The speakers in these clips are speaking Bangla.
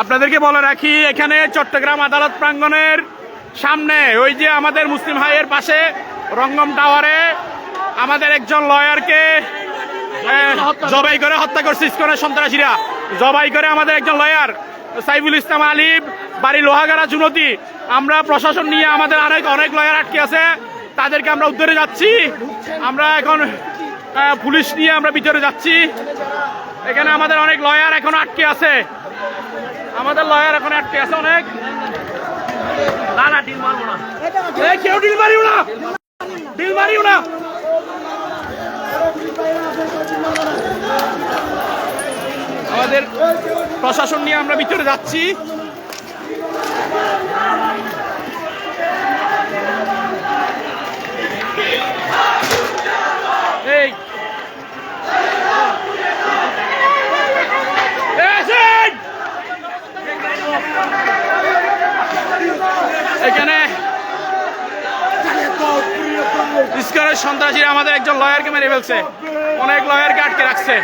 আপনাদেরকে বলে রাখি, এখানে চট্টগ্রাম আদালত প্রাঙ্গণের সামনে, ওই যে আমাদের মুসলিম হাইয়ের পাশে রঙ্গম টাওয়ারে আমাদের একজন লয়ারকে জবাই করে হত্যা করছে ইস্কনের সন্ত্রাসীরা। জবাই করে আমাদের একজন লয়ার, সাইফুল ইসলাম আলিম বাড়ি লোহাগাড়া চুনতি। আমরা প্রশাসন নিয়ে আমাদের অনেক অনেক লয়ার আটকে আছে, তাদেরকে আমরা উদ্ধারে যাচ্ছি। আমরা এখন পুলিশ নিয়ে আমরা ভিতরে যাচ্ছি। এখানে আমাদের অনেক লয়ার এখন আটকে আছে। আমাদের লয়ার এখন আটকে আছে অনেক। না না কেউ ডিল মারিও না। ডিল মারিও না। আমাদের প্রশাসন নিয়ে আমরা ভিতরে যাচ্ছি এই এসেন! এখানে ইস্কনের সন্ত্রাসীরা আমাদের একজন লয়ারকে মেরে ফেলছে। অনেক লয়ারকে আটকে রাখছে।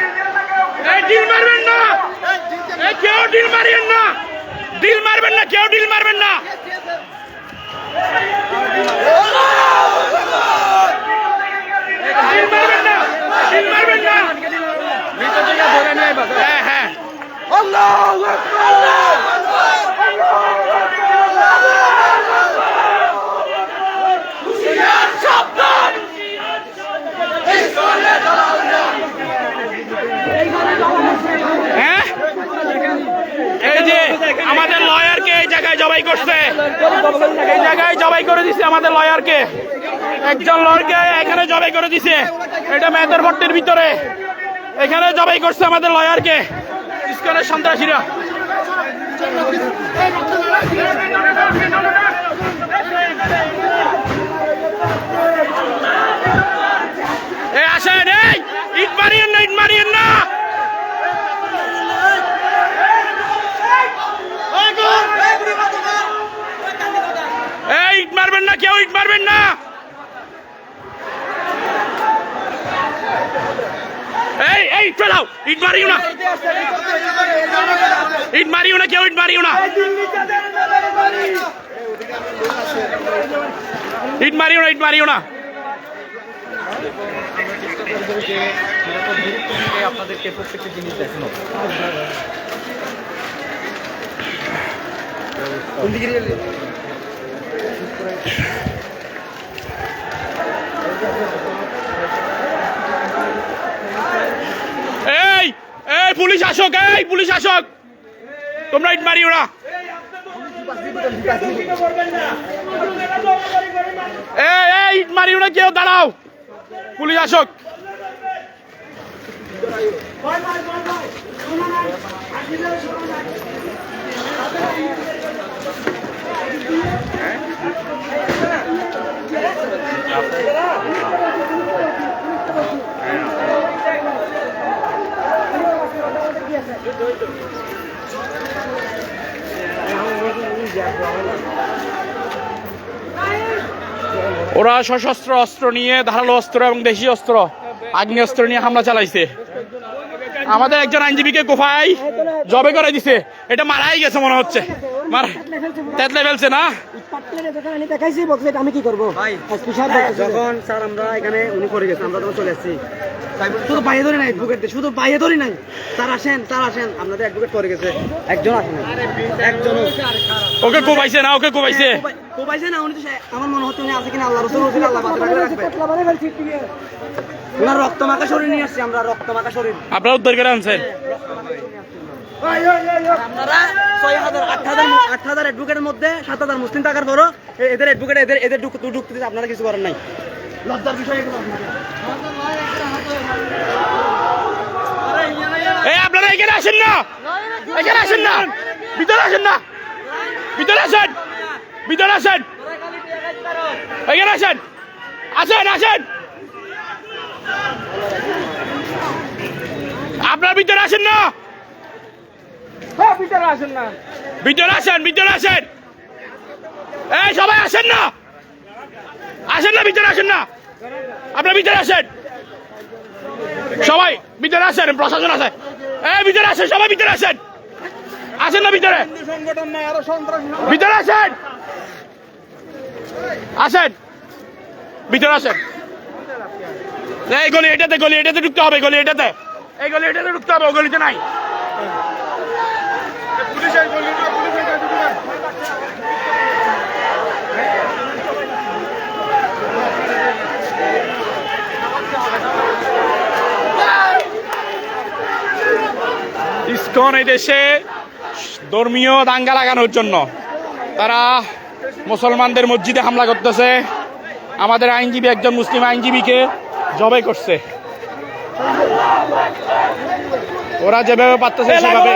ডিল মারবেন না! কেউ ডিল মারিয়েন না! ডিল মারবেন না কেউ ডিল মারবেন না! হ্যাঁ হ্যাঁ। হ্যাঁ এই যে আমাদের লয়ারকে এই জায়গায় জবাই করছে এই জায়গায় জবাই করে দিছে আমাদের লয়ারকে। একজন লয়ারকে এখানে জবাই করে দিছে। এটা মেয়েদের ভট্টের ভিতরে। এখানে জবাই করছে আমাদের লয়ারকে। ইস্কনের সন্ত্রাসীরা এই আসেন এই ইট মারিয়েন না ইট মারিয়েন না এই ইট মারবেন না কেউ ইট মারবেন না। এই এই ফেলাও ইট মারিও না। ইট মারিও না কেউ ইট মারিও না। ইট মারিও না ইট মারিও না। আপনাদেরকে প্রত্যেকটা জিনিস দেখানো এই পুলিশ আসক, এই পুলিশ আসক। তোমরা ইট মারিও না। এই ইট মারিও না কেউ, দাঁড়াও। পুলিশ আসক। ওরা সশস্ত্র অস্ত্র নিয়ে ধারালো অস্ত্র এবং দেশি অস্ত্র। আগ্নেয়াস্ত্র নিয়ে হামলা চালাইছে। আমাদের একজন আইনজীবীকে কোফাই জবে করে দিছে। এটা মারাই গেছে মনে হচ্ছে। মার তেতলে ফেলছে না? আমি কি করব ভাই, এসপি সাহেব বলতেছে। যখন স্যার আমরা এখানে উনি করে গেছেন আমরা তখন চলে আসছি। শুধু বাইরে ধরে নাই অ্যাডভোকেট শুধু বাইরে ধরে নাই। স্যার আসেন স্যার আসেন। আপনাদের অ্যাডভোকেট করে গেছে। একজন আসেন একজন ওকে কোবাইছে না ওকে কোবাইছে। কোবাইছে না উনি তো আমার মনে হচ্ছে উনি আছে কিনা আল্লাহ রসুল রসুল আল্লাহ রাখবে রাখবে। ওনার রক্ত মাখা শরীর নিয়ে আসছি আমরা রক্ত মাখা শরীর। আপনারা উদ্ধার করে আনছেন? আপনারা ছয় হাজার আট হাজার আট হাজার অ্যাডভোকেটের মধ্যে সাত হাজার মুসলিম টাকার এদের অ্যাডভোকেট এদের এদের ঢুকতে দিতে আপনারা কিছু করেন নাই। লজ্জার বিষয় এই আপনারা এখানে আসেন না! এখানে আসেন না! ভিতরে আসেন না! ভিতরে আসেন! ভিতরে আসেন! এখানে আসেন! আসেন আসেন আপনার ভিতরে আসেন না। ভিতরে আসেন না। ভিতরে আসেন ভিতরে আসেন। এই সবাই আসেন না। আসেন না ভিতরে আসেন না। আপনার ভিতরে আসেন। সবাই ভিতরে আসেন প্রশাসন আছে। এই ভিতরে আসেন সবাই ভিতরে আসেন। আসেন না ভিতরে ভিতরে আসেন। আসেন। ভিতরে আসেন। এই গলি এটাতে গলি এটাতে ঢুকতে হবে গলি এটাতে। এই গলি এটাতে ঢুকতে হবে, ও গলিতে নাই। ইস্কন এই দেশে ধর্মীয় দাঙ্গা লাগানোর জন্য। তারা মুসলমানদের মসজিদে হামলা করতেছে। আমাদের আইনজীবী একজন মুসলিম আইনজীবীকে জবাই করছে। ওরা যেভাবে পারতেছে সেভাবে